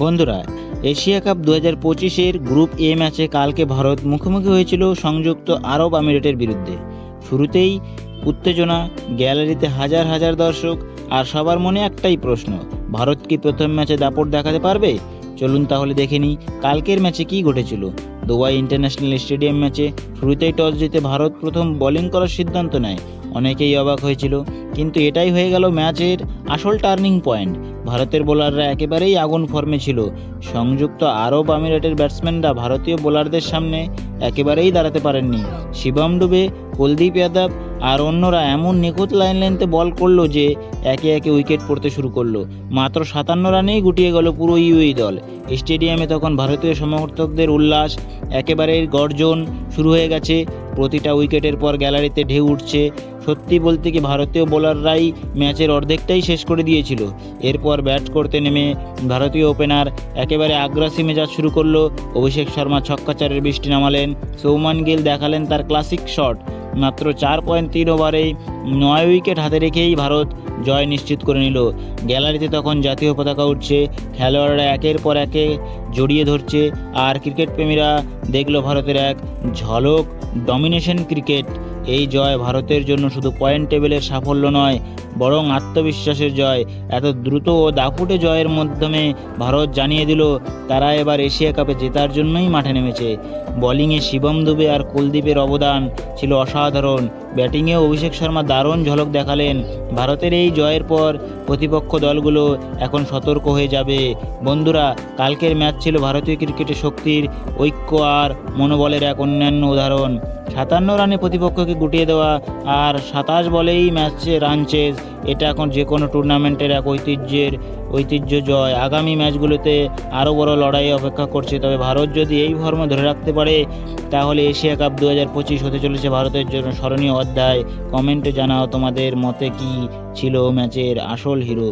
বন্ধুরা, Asia cup দু হাজার পঁচিশের গ্রুপ এ ম্যাচে কালকে ভারত মুখোমুখি হয়েছিল সংযুক্ত আরব আমিরেটের বিরুদ্ধে। শুরুতেই উত্তেজনা, গ্যালারিতে হাজার হাজার দর্শক আর সবার মনে একটাই প্রশ্ন, ভারত কি প্রথম ম্যাচে দাপট দেখাতে পারবে? চলুন তাহলে দেখে নিই কালকের ম্যাচে কি ঘটেছিল। দুবাই ইন্টারন্যাশনাল স্টেডিয়াম ম্যাচে শুরুতেই টস জিতে ভারত প্রথম বোলিং করার সিদ্ধান্ত নেয়। অনেকেই অবাক হয়েছিল, কিন্তু এটাই হয়ে গেল ম্যাচের আসল টার্নিং পয়েন্ট। ভারতের বোলাররা একেবারেই আগুন ফর্মে ছিল। সংযুক্ত আরব আমিরাতের ব্যাটসম্যানরা ভারতীয় বোলারদের সামনে একেবারেই দাঁড়াতে পারেননি। শিবম ডুবে, কুলদীপ যাদব আর অন্যরা এমন নিখুঁত লাইন লেন্থে বল করল যে একে একে উইকেট পড়তে শুরু করল। মাত্র সাতান্ন রানেই গুটিয়ে গেল পুরো ইউই দল। স্টেডিয়ামে তখন ভারতীয় সমর্থকদের উল্লাস একেবারে গর্জন শুরু হয়ে গেছে। প্রতিটা উইকেটের পর গ্যালারিতে ঢেউ উঠছে। সত্যি বলতে কি ভারতীয় বোলাররাই ম্যাচের অর্ধেকটাই শেষ করে দিয়েছিল। এরপর ব্যাট করতে নেমে ভারতীয় ওপেনার একেবারে আগ্রাসী মেজাজ শুরু করল। অভিষেক শর্মা ছক্কাচারের বৃষ্টি নামালেন। সৌমান গিল দেখালেন তার ক্লাসিক শট। মাত্র চার পয়েন্ট তিন ওভারেই নয় উইকেট হাতে রেখেই ভারত জয় নিশ্চিত করে নিল। গ্যালারিতে তখন জাতীয় পতাকা উঠছে, খেলোয়াড়রা একের পর একে জড়িয়ে ধরছে, আর ক্রিকেট প্রেমীরা দেখল ভারতের এক ঝলক ডমিনেশন ক্রিকেট এই জয় ভারতের জন্য শুধু পয়েন্ট টেবিলের সাফল্য নয়, বরং আত্মবিশ্বাসের জয়। এত দ্রুত ও দাপুটে জয়ের মাধ্যমে ভারত জানিয়ে দিল, তারা এবার এশিয়া কাপে জেতার জন্যই মাঠে নেমেছে। বোলিংয়ে শিবম দুবে আর কুলদীপের অবদান ছিল অসাধারণ। ব্যাটিংয়ে অভিষেক শর্মা দারুণ ঝলক দেখালেন। ভারতের এই জয়ের পর প্রতিপক্ষ দলগুলো এখন সতর্ক হয়ে যাবে। বন্ধুরা, কালকের ম্যাচ ছিল ভারতীয় ক্রিকেটের শক্তির ঐক্য আর মনোবলের এক অন্যান্য উদাহরণ। সাতান্ন রানে প্রতিপক্ষকে গুটিয়ে দেওয়া আর সাতাশ বলেই ম্যাচে রান চেজ এটা এখন যে কোনো টুর্নামেন্টের এক ঐতিহ্যের ঐতিহ্য জয়। আগামী ম্যাচগুলোতে আরও বড় লড়াই অপেক্ষা করছে। তবে ভারত যদি এই ফর্ম ধরে রাখতে পারে, তাহলে এশিয়া কাপ দু হাজার পঁচিশ হতে চলেছে ভারতের জন্য স্মরণীয় অধ্যায়। কমেন্টে জানাও তোমাদের মতে কি ছিল ম্যাচের আসল হিরো